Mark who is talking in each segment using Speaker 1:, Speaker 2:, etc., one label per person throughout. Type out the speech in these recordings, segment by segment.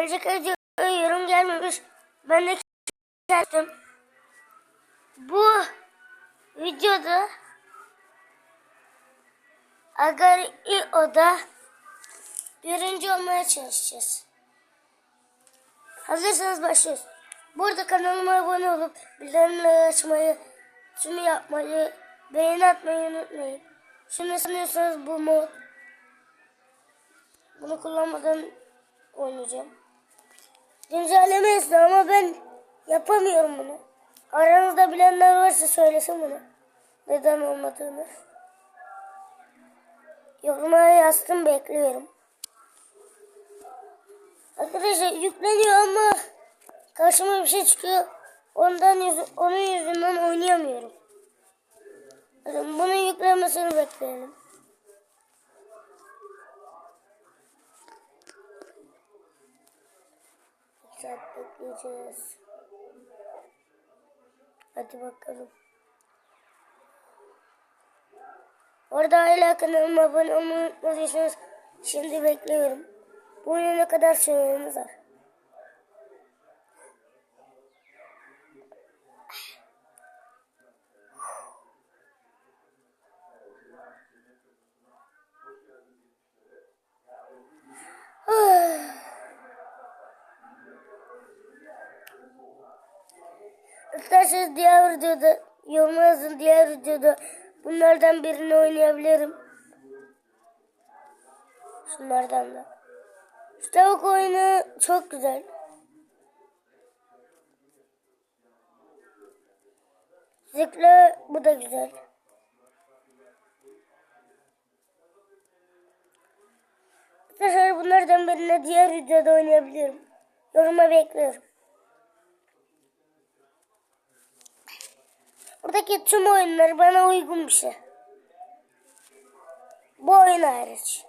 Speaker 1: Önceki videoya yorum gelmemiş. Ben de geldim. Bu videoda Agari Oda birinci olmaya çalışacağız. Hazırsanız başlıyoruz. Burada kanalıma abone olup bildirimleri açmayı, şunu yapmayı, beğeni atmayı unutmayın. Şunu sanıyorsanız bu mod. Bunu kullanmadan oynayacağım. Güncelleme istiyor ama ben yapamıyorum bunu. Aranızda bilenler varsa söylesin bunu. Neden olmadığını. Yorumlara yazdım bekliyorum. Arkadaşlar yükleniyor ama karşıma bir şey çıkıyor. Ondan yüzü, onun yüzünden oynayamıyorum. Bunun yüklenmesini bekleyelim. Saat bekleyeceğiz. Hadi bakalım. Orada hala kanalıma abone olmayı unutmadıysanız şimdi bekliyorum. Bu oyuna ne kadar süreniz var? Arkadaşlar diğer videoda yoruma yazın diğer videoda bunlardan birini oynayabilirim. Şunlardan da. Şu tavuk oyunu çok güzel. Zikle bu da güzel. Arkadaşlar bunlardan birini diğer videoda oynayabilirim. Yoruma bekliyorum. Buradaki tüm oyunlar bana uygun bir şey. Bu oyun hariç.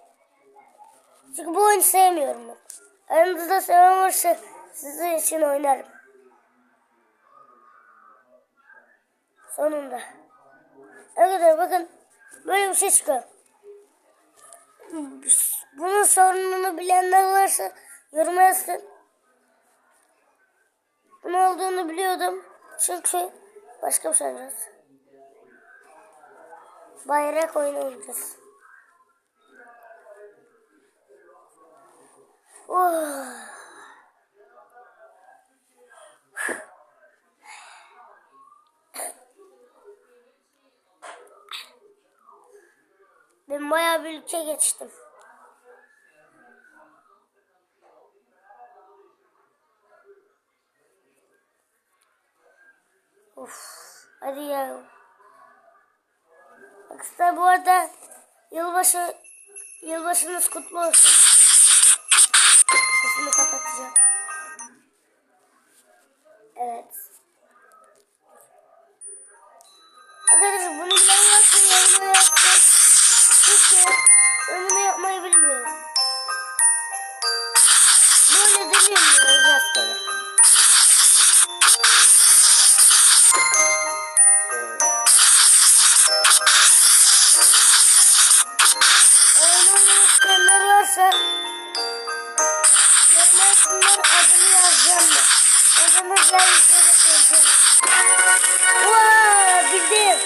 Speaker 1: Çünkü bu oyunu sevmiyorum ben. Aranızda seven varsa sizin için oynarım. Sonunda. Arkadaşlar bakın böyle bir şey çıkıyor. Bunun sorununu bilenler varsa yoruma yazsın. Bunun olduğunu biliyordum. Çünkü başka bir şey oynayacağız. Bayrak oyunu oynayacağız. Oh. Ben bayağı bir ülke geçtim. Arkadaşlar bu arada yılbaşı yılbaşınız kutlu olsun. Sesimi kapatacağım. Evet. Arkadaşlar bunu bilen varsa yorumlara yazsın. Çünkü ben bunu yapmayı bilmiyorum. Böyle demiyorum ya rastgele. Varsa yoruma yazsınlar adını yazacağım ben. O zaman diğer videoda söyleyeceğim. Vaa bildim.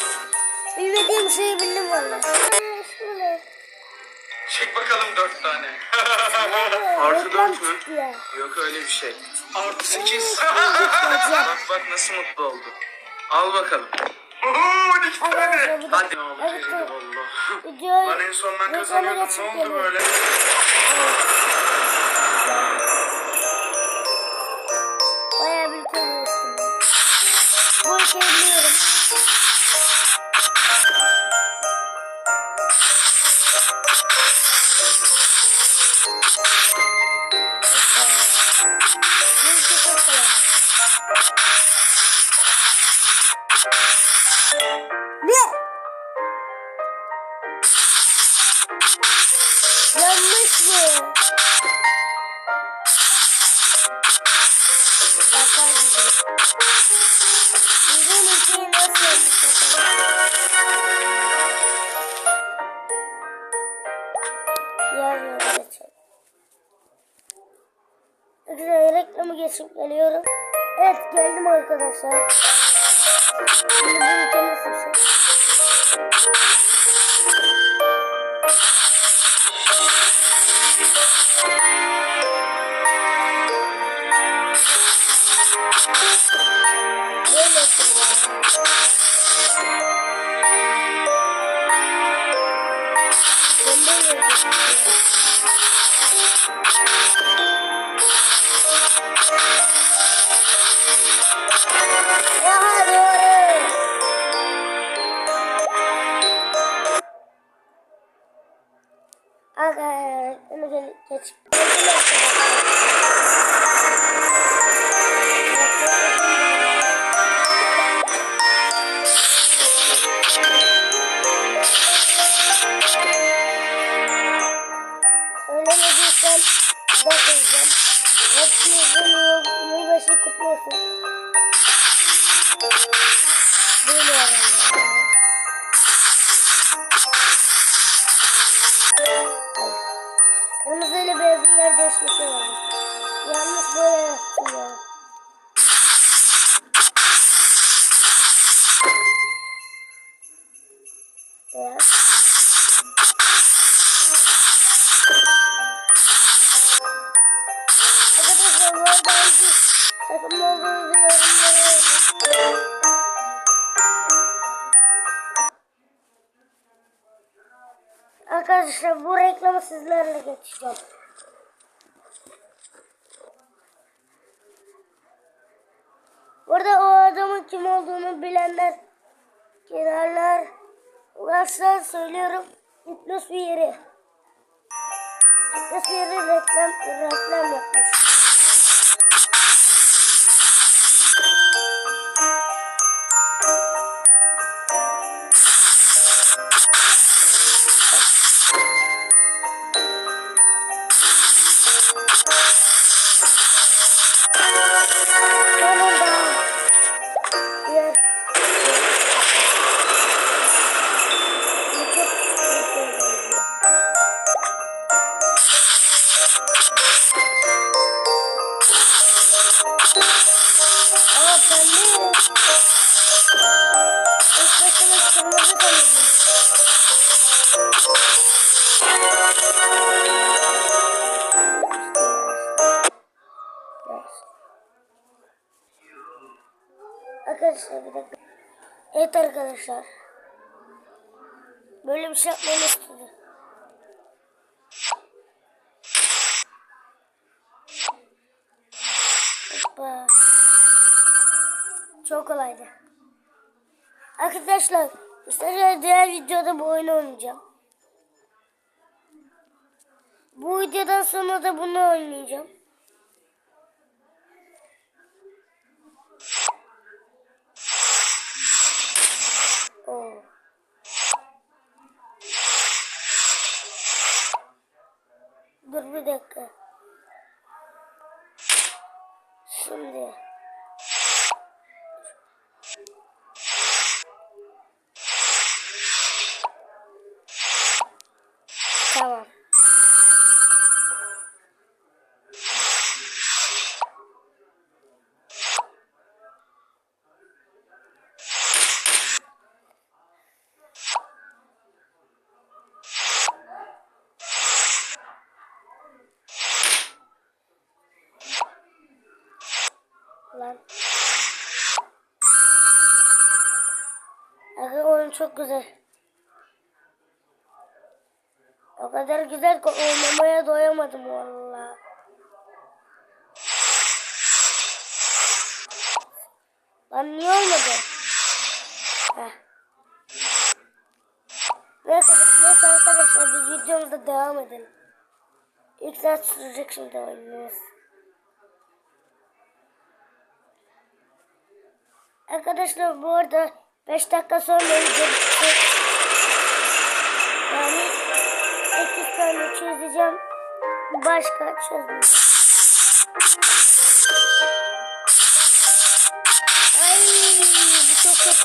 Speaker 1: Bilmediğim şeyi bildim valla.
Speaker 2: Çek bakalım dört tane.
Speaker 1: Artı
Speaker 2: dört mü? Yok öyle bir şey. Artı sekiz. Bak bak nasıl mutlu oldu. Al bakalım. Oho iki tane.
Speaker 1: Arkadaşlar bu da-
Speaker 2: Hadi.
Speaker 1: Evet. Videoyu
Speaker 2: Lan en son ben kazanıyordum. Ne oldu böyle?
Speaker 1: Bayağı bir ben. Bu ülkeyi biliyorum. Bu ülke Güzel reklamı geçip geliyorum. Evet geldim arkadaşlar. Şimdi bunu kendisi Thank you. Değişmesi var. Ya. Beyaz. Arkadaşlar bu arada takım olduğunuzu yorumlara yazın. Arkadaşlar bu reklamı sizlerle geçeceğim. Burada o adamın kim olduğunu bilenler kenarlar varsa söylüyorum. Hipnos bir yeri. Hipnos bir yeri reklam, reklam yapmış. Sonunda. Arkadaşlar bir dakika. Evet arkadaşlar. Böyle bir şey yapmamı istedi. Hoppa. Çok kolaydı. Arkadaşlar sefer diğer videoda bu oyunu oynayacağım. Bu videodan sonra da bunu oynayacağım. Oo. Dur bir dakika. Şimdi. Tamam. Lan. Aga oyun çok güzel. O kadar güzel oynamaya doyamadım valla. Lan niye olmadı? Heh. Neyse, neyse arkadaşlar biz videomuza devam edelim. İlk saat sürecek şimdi oyunumuz. Arkadaşlar bu arada 5 dakika sonra video tane çözeceğim. Başka çözmeyeceğim. Ay bu çok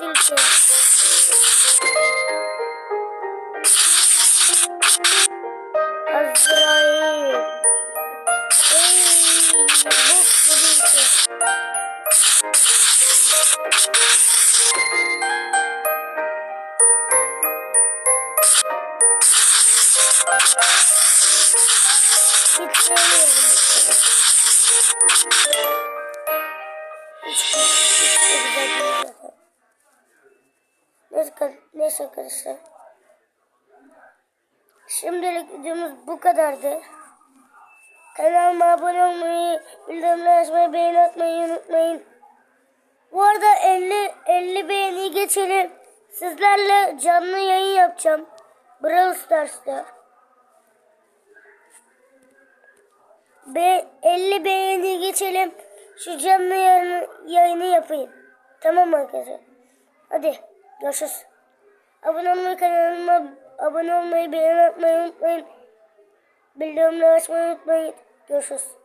Speaker 1: Neyse, arkadaşlar. Şimdilik videomuz bu kadardı. Kanalıma abone olmayı, bildirimleri açmayı, beğeni atmayı unutmayın. Bu arada 50 50 beğeni geçelim. Sizlerle canlı yayın yapacağım. Brawl Stars'ta. Be 50 beğeni geçelim. Şu canlı yayını, yayını yapayım. Tamam arkadaşlar? Hadi görüşürüz. Abone olmayı kanalıma abone olmayı beğeni atmayı unutmayın. Bildirimleri açmayı unutmayın. Görüşürüz.